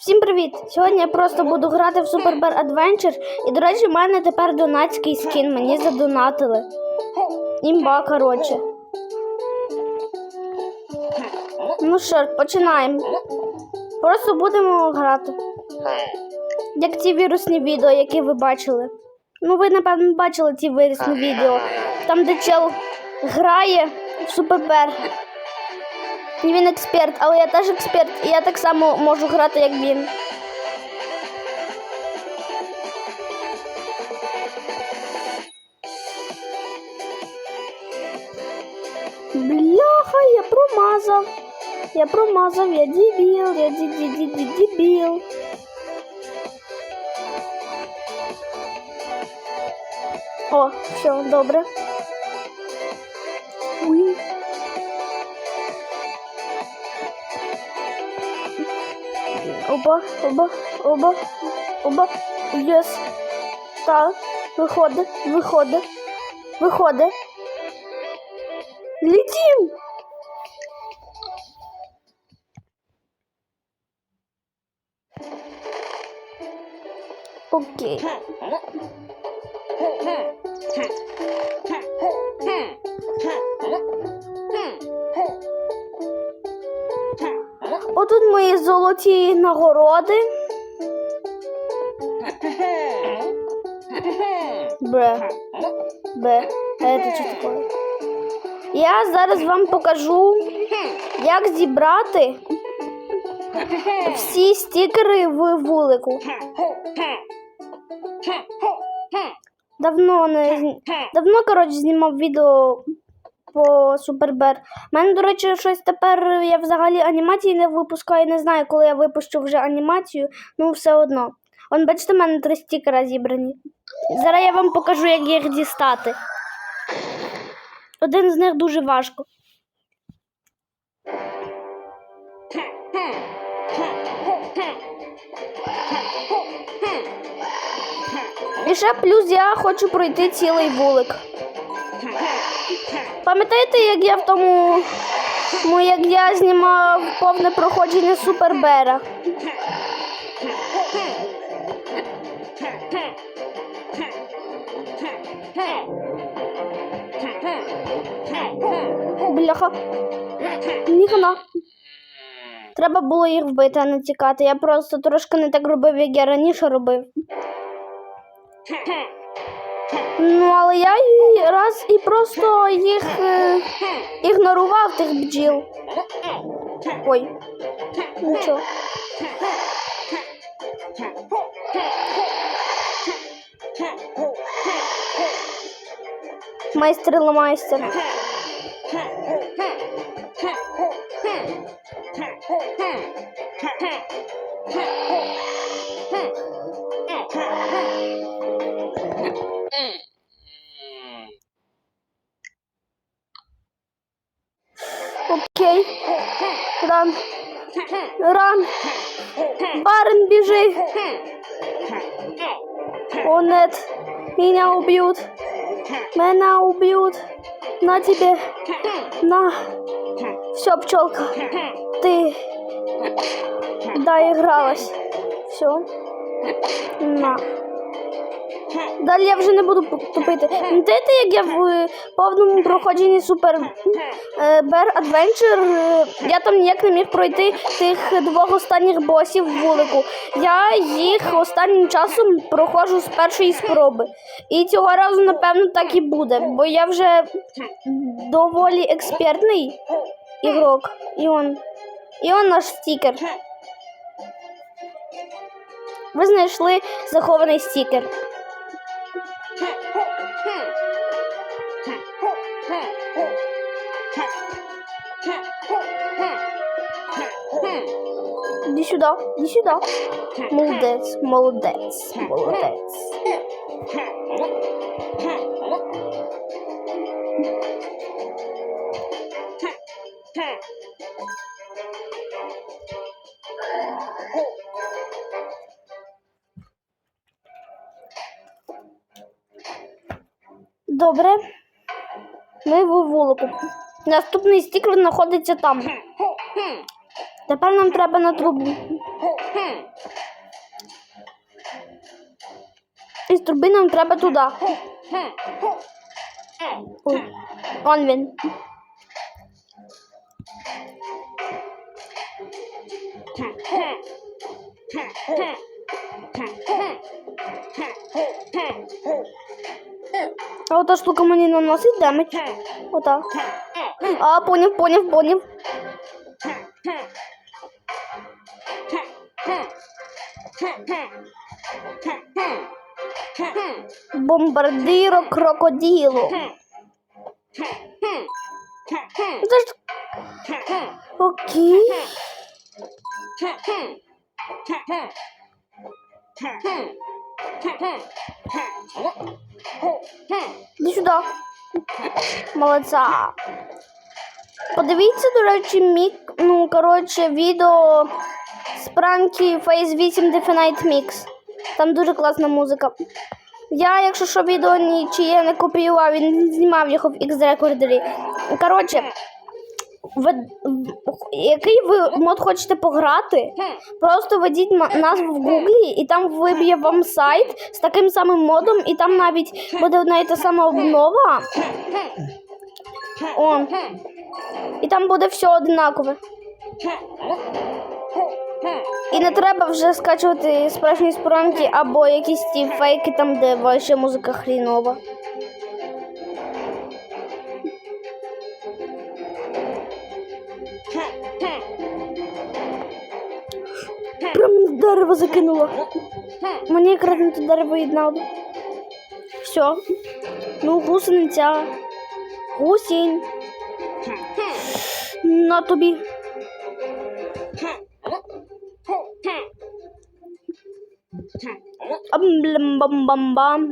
Всім привіт! Сьогодні я просто буду грати в Super Bear Adventure. І, до речі, в мене тепер донатський скін. Мені задонатили. Імба, коротше. Ну що починаємо. Просто будемо грати. Як ті вірусні відео, які ви бачили. Ну, ви, напевно, бачили ті вірусні відео. Там, де чел грає в Super Bear. І він експерт, але я теж експерт, і я так само можу грати, як він. Бляха, я промазав. Я промазав, я дебіл, я ді ді ді ді дебіл. О, все, добре. Оба, оба, оба, оба. Єс. Так. Виходить, виходить, виходить. Летим! Окей. Золоті нагороди. Бре. Б. Это що таке? Я зараз вам покажу, як зібрати всі стікери в вулику. Давно не давно, коротше, знімав відео по Супербер. У мене, до речі, щось тепер я взагалі анімації не випускаю. Не знаю, коли я випущу вже анімацію, ну все одно. Он, бачите, в мене три стікера зібрані. Зараз я вам покажу, як їх дістати. Один з них дуже важко. І ще плюс я хочу пройти цілий вулик. Пам'ятаєте, як я в тому, ну, як я знімав повне проходження Супербера? Бляха. Ніхана. Треба було їх вбити, а не тікати. Я просто трошки не так робив, як я раніше робив. Ну, але я і раз і просто їх е, ігнорував тих бджіл. Ой, нічого. Майстер ламайстер. Меня убьют. Меня убьют. На тебе. На. Все, пчелка. Ты доигралась. Все. На. Далі я вже не буду тупити. Пам'ятаєте, як я в е, повному проходженні Супер Bear Adventure, е, я там ніяк не міг пройти тих двох останніх босів вулику. Я їх останнім часом проходжу з першої спроби. І цього разу, напевно, так і буде, бо я вже доволі експертний ігрок. І он, і он наш стікер. Ви знайшли захований стікер. Иди сюда, иди сюда. Молодец, молодец, молодец. Добре. Ми в вулику. Наступний стікер знаходиться там. Тепер нам треба на трубу. Із труби нам треба туди. Ой, он він. А ота штука мені наносить демедж. Ота. А, поняв, поняв, поняв. Бомбардиро ж... Окей. Іди сюди. Молодця. Подивіться, до речі, мік, ну, коротше, відео з пранки Phase 8 Definite Mix. Там дуже класна музика. Я, якщо що, відео нічиє не копіював, він знімав його в X-рекордері. Коротше, ви, який ви мод хочете пограти, просто введіть назву в гуглі, і там виб'є вам сайт з таким самим модом, і там навіть буде одна і та сама обнова. Он. І там буде все однакове. І не треба вже скачувати справжні споранки або якісь ті фейки, там, де ваша музика хрінова. Прям дерево закинуло. Мені те дерево і. Все. Ну, гусениця. Гусінь. На тобі. Ам-блям-бам-бам-бам.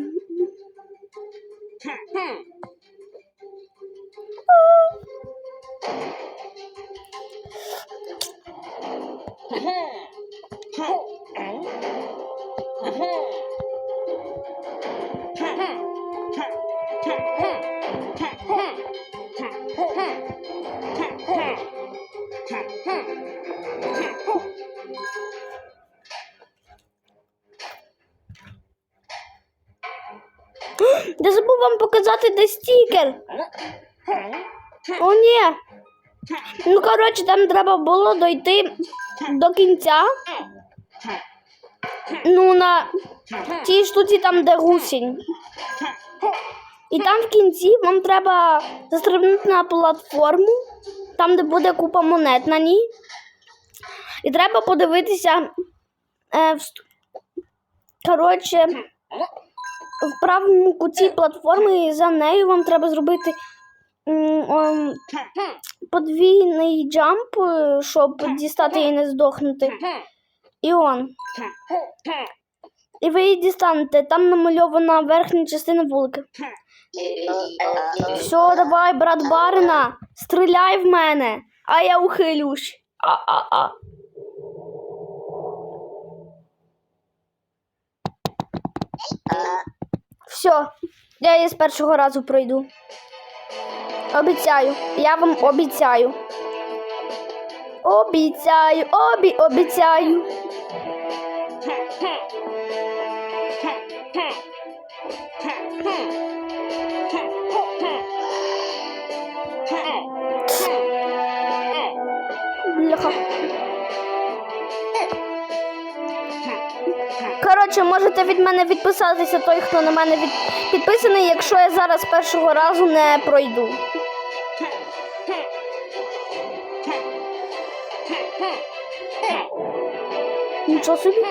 Я де стікер. О, ні. Ну, коротше, там треба було дойти до кінця. Ну, на тій штуці там, де гусінь. І там в кінці вам треба застрибнути на платформу, там, де буде купа монет на ній. І треба подивитися. Е, в... Коротше, в правому куті платформи і за нею вам треба зробити подвійний джамп, е, щоб дістати і не здохнути. І он. І ви її дістанете. Там намальована верхня частина вулики. Все, давай, брат барина, стріляй в мене, а я ухилюсь. А-а-а. Все, я її з першого разу пройду. Обіцяю, я вам обіцяю. Обіцяю, обі, обіцяю. Коротше, можете від мене відписатися той, хто на мене від... підписаний, якщо я зараз першого разу не пройду. Нічого собі.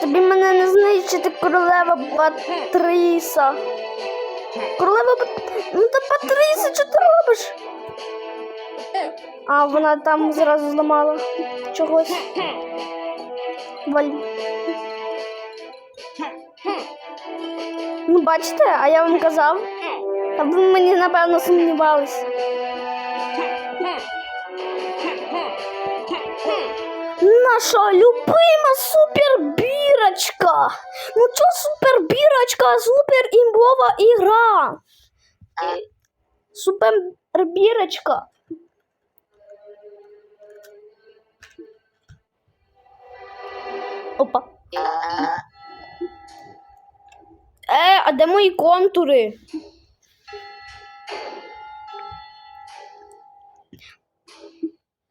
Тобі мене не знищити, королева Патріса. Королева Пат... Ну та Патріса, що ти робиш? А, вона там зразу зламала чогось. Валь. Ну, бачите, а я вам казав. А ви мені, напевно, сумнівались. Наша любима супербірочка. Ну чо супербірочка, супер імбова ігра. Супербірочка. Опа. Е, а де мої контури?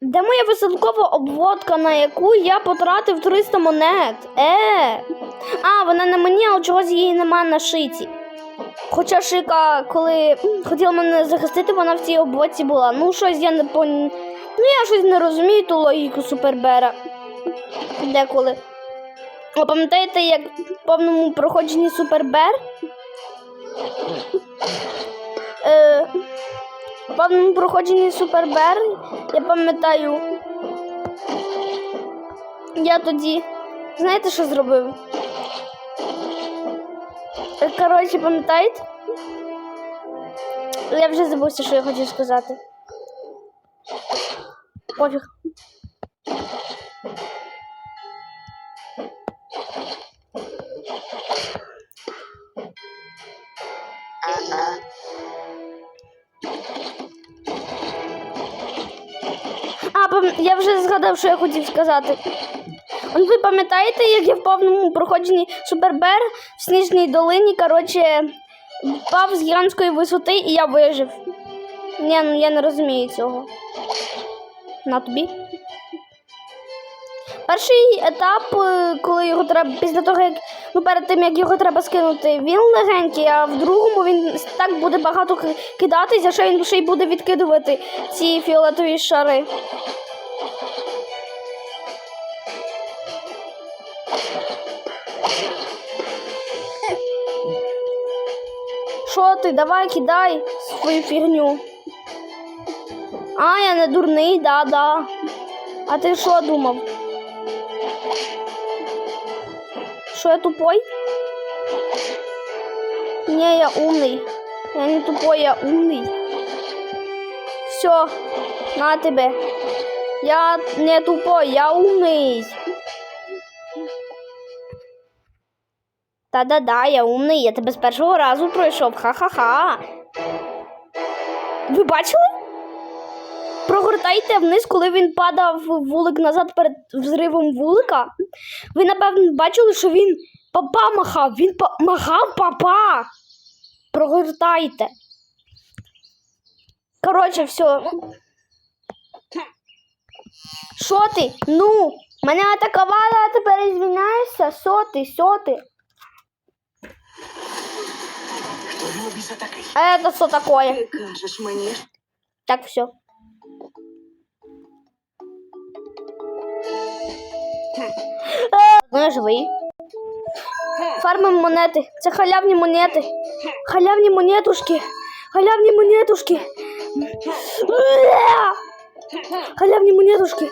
Де моя веселкова обводка, на яку я потратив 300 монет? Е. А, вона на мені, але чогось її нема на шиті. Хоча Шика, коли хотіла мене захистити, вона в цій обводці була. Ну, щось я не пон... Ну, я щось не розумію ту логіку Супербера. Деколи. Ви пам'ятаєте, як в повному проходженні Супербер? Е, в повному проходженні Супербер, я пам'ятаю. Я тоді. Знаєте, що зробив? Е, Коротше, пам'ятаєте? Я вже забувся, що я хочу сказати. Пофіг. А, я вже згадав, що я хотів сказати. Он ви пам'ятаєте, як я в повному проходженні Супербер в Сніжній долині, коротше, впав з гігантської висоти і я вижив. Ні, ну я не розумію цього. На тобі. Перший етап, е, коли його треба, після того, як ну перед тим як його треба скинути, він легенький, а в другому він так буде багато ки- кидатись, а ще він ще й буде відкидувати ці фіолетові шари. Що ти? Давай кидай свою фігню. А, я не дурний, да-да. А ти що думав? Що я тупой? Не, я умный. Я не тупой, я умный. Все, на тебе. Я не тупой, я умный. Та-да-да, я умний, я тебе з першого разу пройшов. Ха-ха-ха. Ви бачили? Прогортайте вниз, коли він падав вулик назад перед взривом вулика. Ви, напевно, бачили, що він папа махав. Він па- махав папа. Прогортайте. Коротше, все. Що ти? Ну, мене атакували, а тепер звільняєшся? Що ти? Що ти? Біса такий? А это что такое? Ти кажеш мені, Так, все. Я живий. Фармимо монети. Це халявні монети. Халявні монетушки. Халявні монетушки. Халявні монетушки.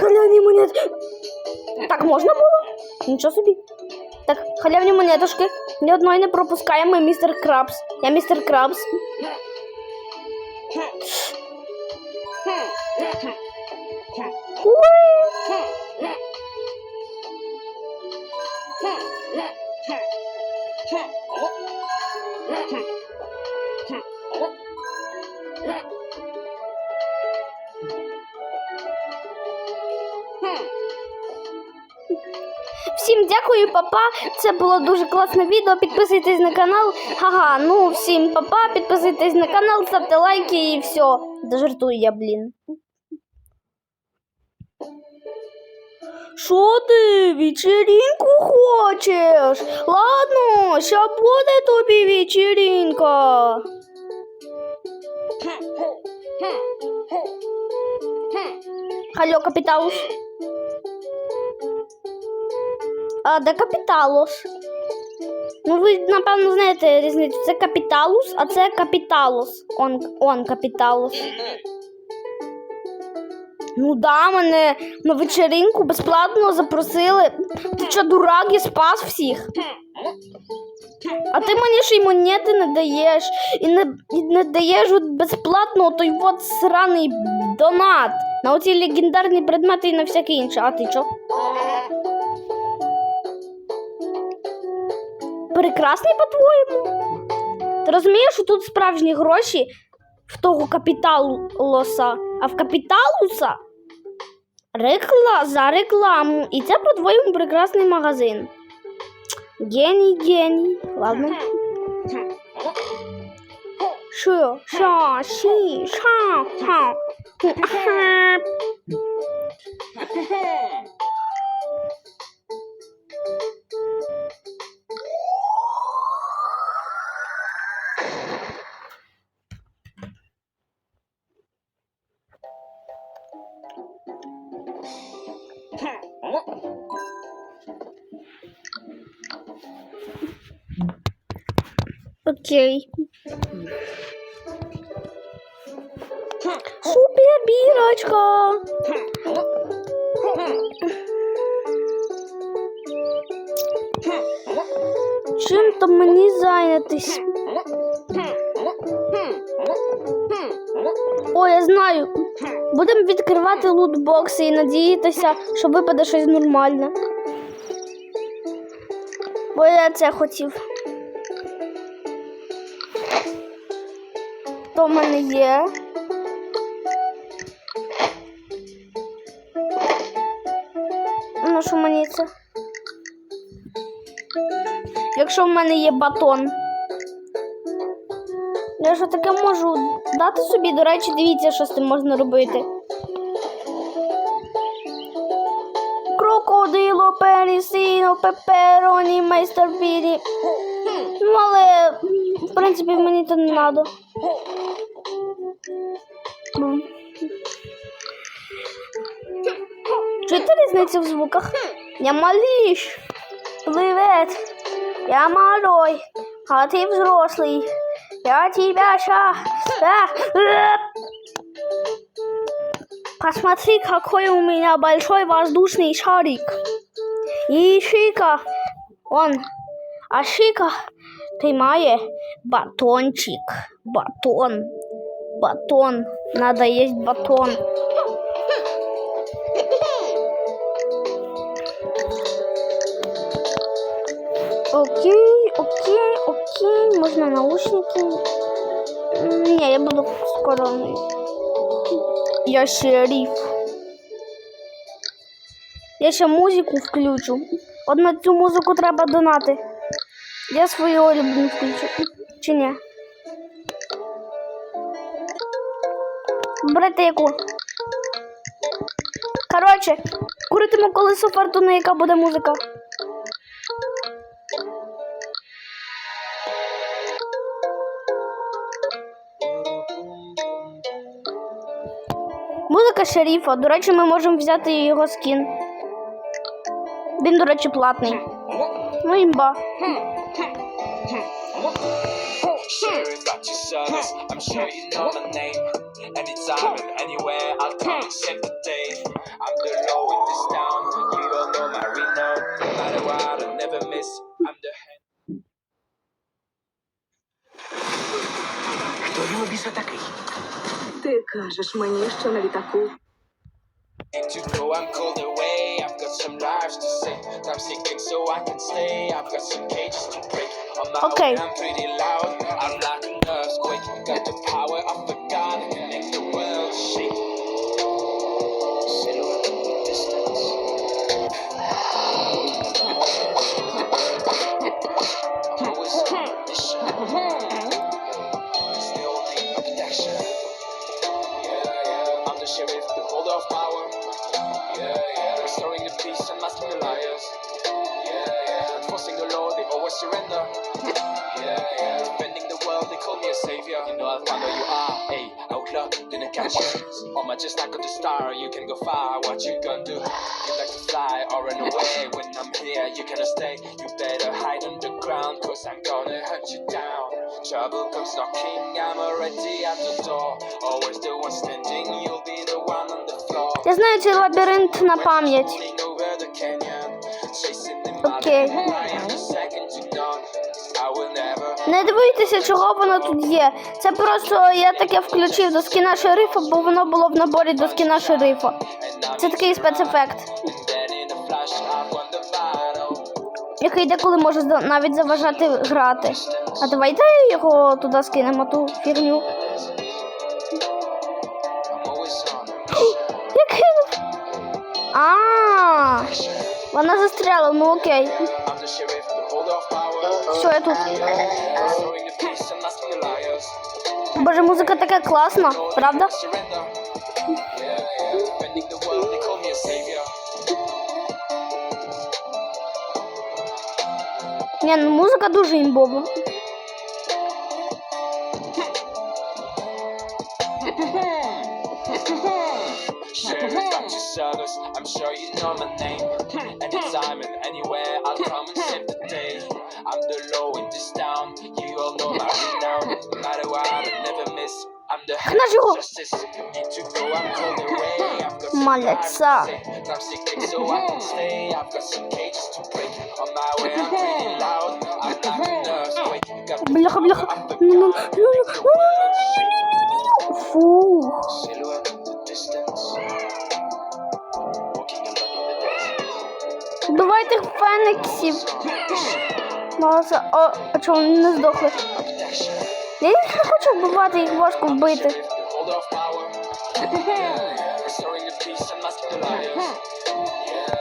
Халявні монети. Так можна було? Нічого собі. Так, халявні монетушки. Ні одної не пропускаємо, містер Крабс. Я містер Крабс. Уи! Дякую, папа. Це було дуже класне відео. Підписуйтесь на канал. Ага, ну всім папа, підписуйтесь на канал, ставте лайки і все. Дожартую я, блін. Що ти вечеринку хочеш? Ладно, ща буде тобі вечеринка. Алло, Капіталус. А, де Капіталус? Ну, ви, напевно, знаєте різницю. Це Капіталус, а це Капіталус. Он, он Капіталус. Ну да, мене на вечеринку безплатно запросили. Ти що, дурак, я спас всіх. А ти мені ще й монети не даєш. І не, і не даєш от безплатно той от сраний донат на оці легендарні предмети і на всяке інше. А ти що? Прекрасний, по-твоєму? Ти розумієш, що тут справжні гроші в того капіталоса, а в капіталуса рекла за рекламу. І це по-твоєму прекрасний магазин. Геній, геній. Ладно. Що? Що? Ші? Ша? Ха? Ха. Окей. Супер бірочка. Чим то мені зайнятись? О, я знаю. Будемо відкривати лутбокси і надіятися, що випаде щось нормальне. Бо я це хотів. То в мене є. Ну, що мені це? Якщо в мене є батон. Я що таке можу дати собі, до речі, дивіться, що з цим можна робити. Крокодило, перісіно, пепероні, майстер. Ну, але, в принципі, мені це не треба. Чуєте різницю в звуках? Я малыш. Привет. Я малой. А ты взрослый. Я тебя ща... Посмотри, какой у меня большой воздушный шарик. И Шика, он, а Шика, ты моя батончик, батон, батон, надо есть батон. Окей, окей, окей, можно наушники. Не, я буду скоро. Я шериф. Я ще музику включу. От на цю музику треба донати. Я свою улюблену включу. Чи ні? Берете яку? Коротше, крутимо колесо фортуни, яка буде музика. Музика шерифа. До речі, ми можемо взяти його скін. Він, до речі, платний. Ну, імба. I'm sure you know my name. Anytime and anywhere, I'll come and save the day. I'm the law in this town, you all know my renown. No matter what, I'll never miss. I'm the hand. Хто його біса такий? Ти кажеш мені, що на літаку To know I'm called away, I've got some lives to save. I'm seeking so I can stay. I've got some cages to break. On my Okay. own, I'm pretty loud. I'm like an earthquake. Got the power peace and masking the liars. Yeah, yeah. Enforcing the law, they always surrender. Yeah, yeah. Defending the world, they call me a savior. You know I'll find where you are. Hey, outlaw, gonna catch you. On my just like on the star, you can go far. What you gonna do? You like to fly or run away. When I'm here, you cannot stay. You better hide underground, cause I'm gonna hunt you down. Trouble comes knocking, I'm already at the door. Always the one standing, you'll be the one on the floor. Я знаю цей лабіринт на пам'ять. Never Не дивуйтеся, чого воно тут є. Це просто я таке включив до скіна шерифа, бо воно було в наборі до скіна шерифа. Це такий спецефект. Який деколи може навіть заважати грати. А давайте його туди скинемо, ту mission. Я кинув. А, вона застряла, ну окей. I'm the sheriff, the holder of power. Що я тут? Restoring the peace and masking the liars. Боже, музика така класна, правда? Surrender. Yeah, yeah. Bending the world, they call me a savior. Ні, ну музика дуже імбова. Sheriff at your service, I'm sure you know my name. Anytime and anywhere, I'll come and save the day. I'm the law in this town, you all know my renown. No matter what, I never miss. I'm the head Наш його. of justice. You need to go, I'm called away. I've got some Маляца. lies to say. Time sick break so I can stay. I've got some cages to break. On my way, I'm pretty loud. I'm like an earthquake. Got the Бляха, бляха. power, I'm the Ну, ну, God. ну, Make the world Давайте феніксів. Малося. О, а чого вони не здохли? Protection. Я їх не хочу вбивати, їх важко вбити. Sheriff, the holder of power. Restoring the peace and masking the liars. Yeah,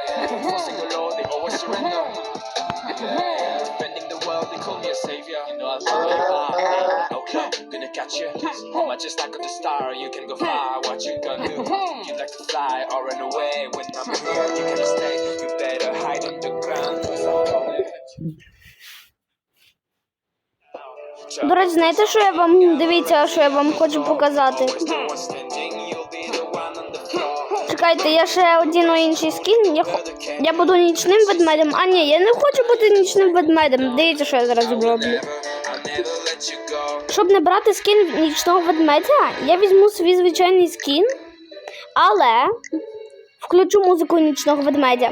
yeah. Enforcing the law, they always surrender. Yeah, yeah. Bending the world, they call me a savior. You know I'll follow you out. Okay, gonna catch you. Home, I just like the star. You can go far. What you gonna do? You like to fly or run away? When I'm here, you can stay. До знаєте, що я вам дивіться, що я вам хочу показати? Чекайте, я ще одіну інший скін. Я, я буду нічним ведмедем. А ні, я не хочу бути нічним ведмедем. Дивіться, що я зараз роблю. Щоб не брати скін нічного ведмедя, я візьму свій звичайний скін, але включу музику нічного ведмедя.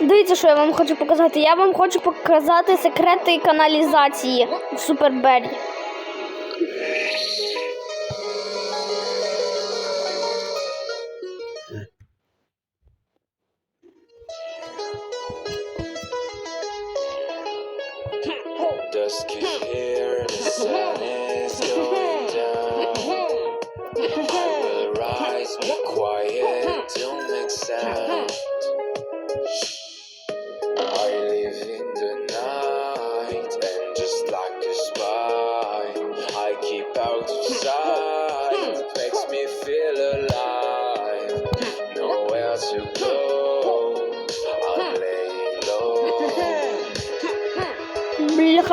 Дивіться, що я вам хочу показати. Я вам хочу показати секрети каналізації в Супербері. Dusk is here, the sun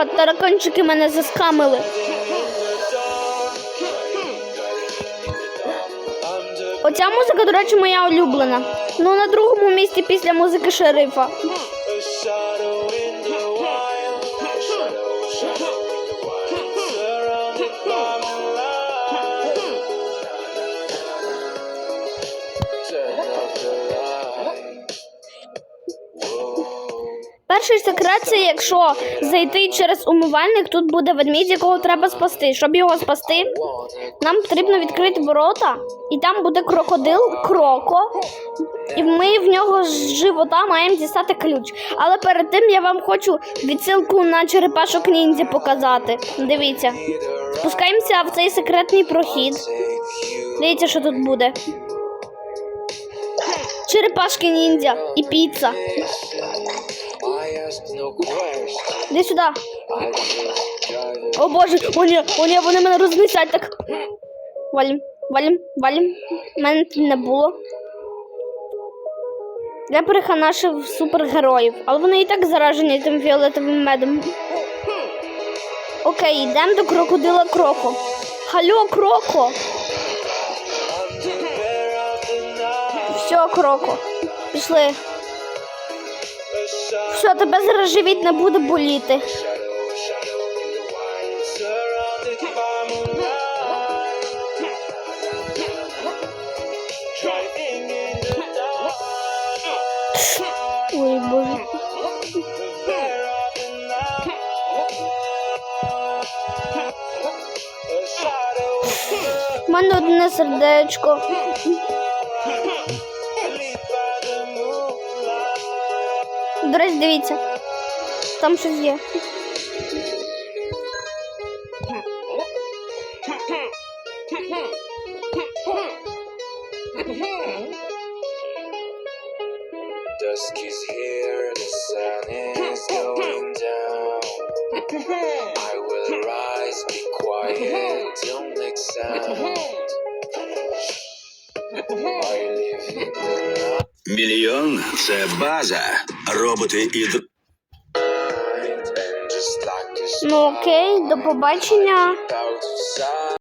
Бляха, тараканчики мене заскамили. Оця музика, до речі, моя улюблена. Ну, на другому місці після музики шерифа. Перший секрет це якщо зайти через умивальник, тут буде ведмідь, якого треба спасти. Щоб його спасти, нам потрібно відкрити ворота, і там буде крокодил кроко. І ми в нього з живота маємо дістати ключ. Але перед тим я вам хочу відсилку на черепашок ніндзя показати. Дивіться. Спускаємося в цей секретний прохід. Дивіться, що тут буде. Черепашки ніндзя і піца. Іди сюди. О боже, о ні, о ні, вони мене рознесять так. Валім, валім, валім. Мене тут не було. Я переханашив супергероїв, але вони і так заражені тим фіолетовим медом. Окей, йдемо до крокодила Кроко. Халло, Кроко! Все, Кроко. Пішли. Все, тебе зараз живіт не буде боліти. Ой, боже. У мене одне сердечко. До речі, дивіться. Там щось є. Dusk is here, the sun is going down. I will rise, be quiet, don't make sound. I live in the night, Мільйон це база. Роботи і Ну окей, до побачення.